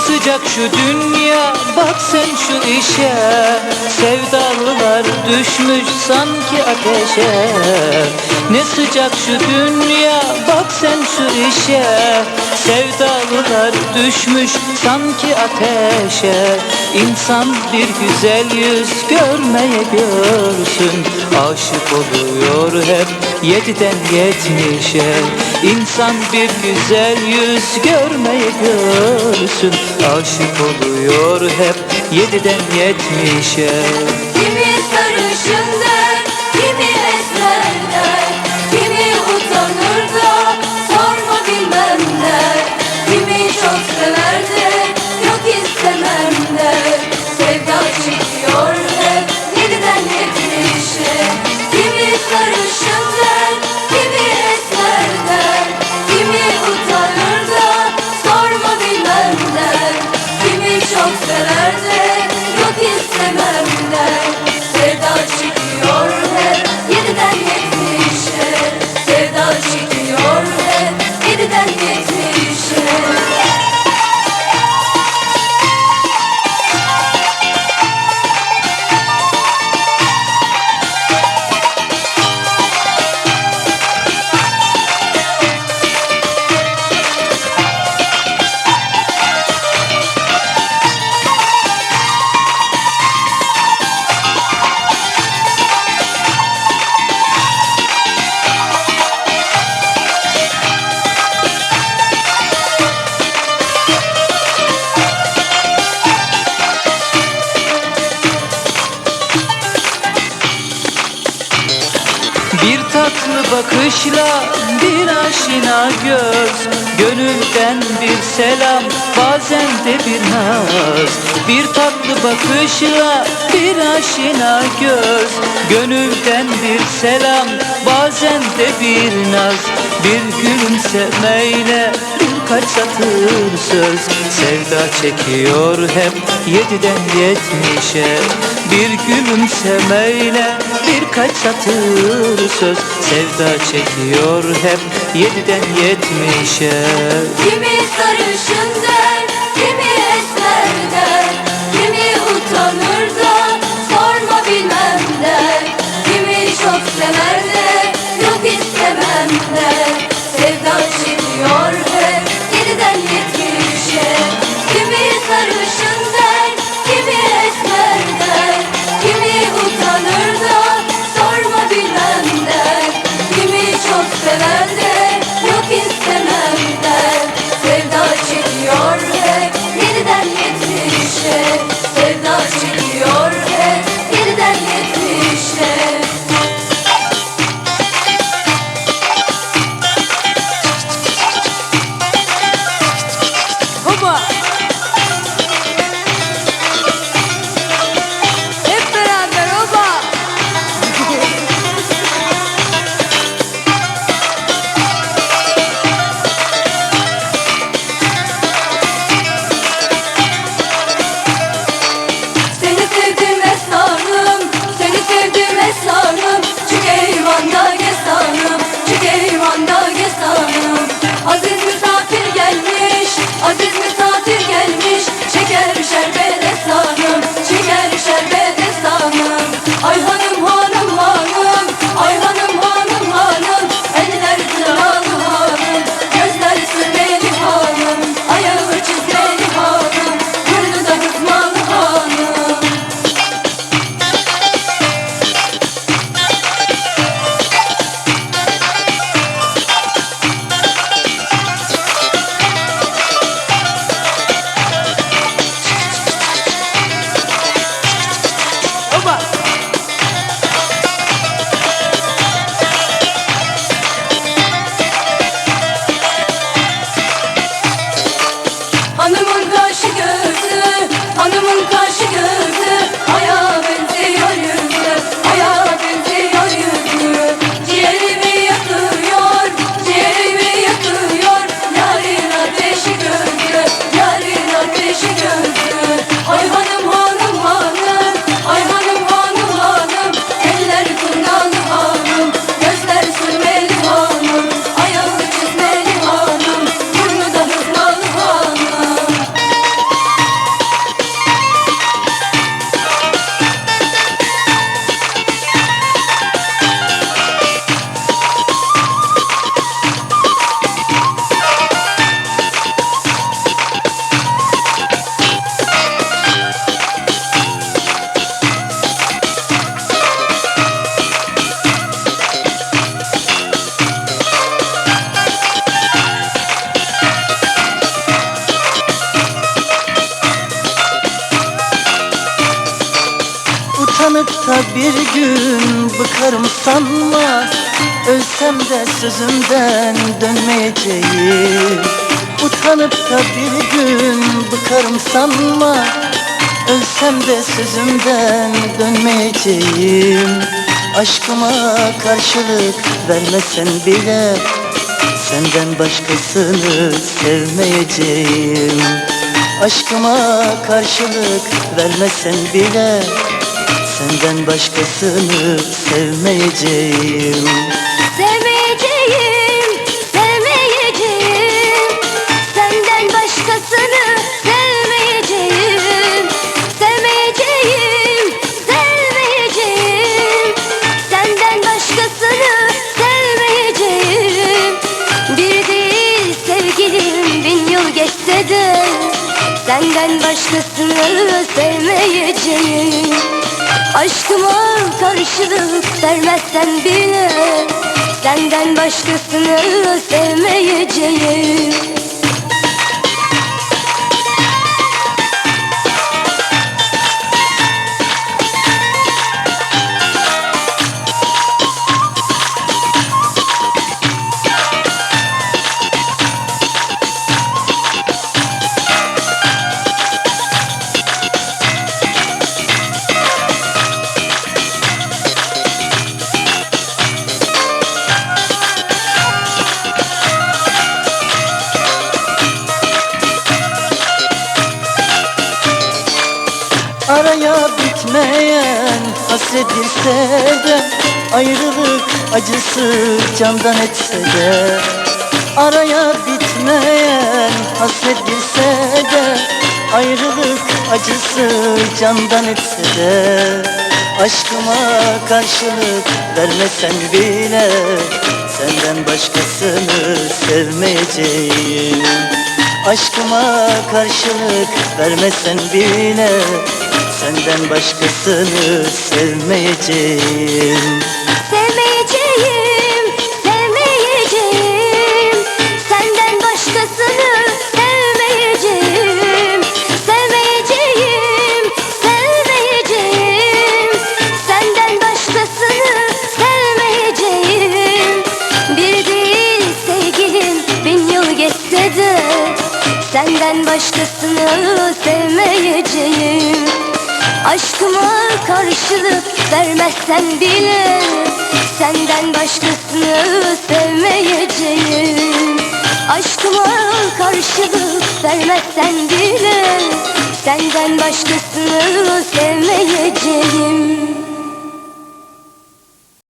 sıcak şu dünya bak sen şu işe. Sevdalılar düşmüş sanki ateşe. Ne sıcak şu dünya bak sen şu işe. Sevdalılar düşmüş sanki ateşe. İnsan bir güzel yüz görmeye görsün. Aşık oluyor hep yediden yetmişe İnsan bir güzel yüz görmeye görsün. Aşık oluyor hep yediden yetmişe. Kimi sarışın bakışla bir aşina göz Gönülden bir selam bazen de bir naz. Bir tatlı bakışla bir aşina göz Gönülden bir selam bazen de bir naz. Bir gülümsemeyle birkaç satır söz Sevda çekiyor hep yediden yetmişe. Bir gülümsemeyle birkaç satır söz. Sevda çekiyor hep yediden yetmişe. Kimi sarışın der, kimi bir gün bıkarım sanma Ölsem de sözümden dönmeyeceğim. Utanıp da bir gün bıkarım sanma Ölsem de sözümden dönmeyeceğim. Aşkıma karşılık vermesen bile Senden başkasını sevmeyeceğim. Aşkıma karşılık vermesen bile Senden başkasını sevmeyeceğim. Sevmeyeceğim, sevmeyeceğim. Senden başkasını sevmeyeceğim. Sevmeyeceğim, sevmeyeceğim. Senden başkasını sevmeyeceğim. Bir değil sevgilim bin yıl geçse de Senden başkasını sevmeyeceğim Aşkıma karşılık vermezsen bile Senden başkasını sevmeyeceğim bitmeyen hasret girse de Ayrılık acısı candan etse de Araya bitmeyen hasret de Ayrılık acısı candan etse de Aşkıma karşılık vermesen bile Senden başkasını sevmeyeceğim. Aşkıma karşılık vermesen bile Senden başkasını sevmeyeceğim. Sevmeyeceğim, sevmeyeceğim. Senden başkasını sevmeyeceğim. Sevmeyeceğim, sevmeyeceğim. Senden başkasını sevmeyeceğim. Bir değil sevgilim bin yıl geçse de Senden başkasını Aşkıma karşılık vermezsen bile Senden başkasını sevmeyeceğim. Aşkıma karşılık vermezsen bile Senden başkasını sevmeyeceğim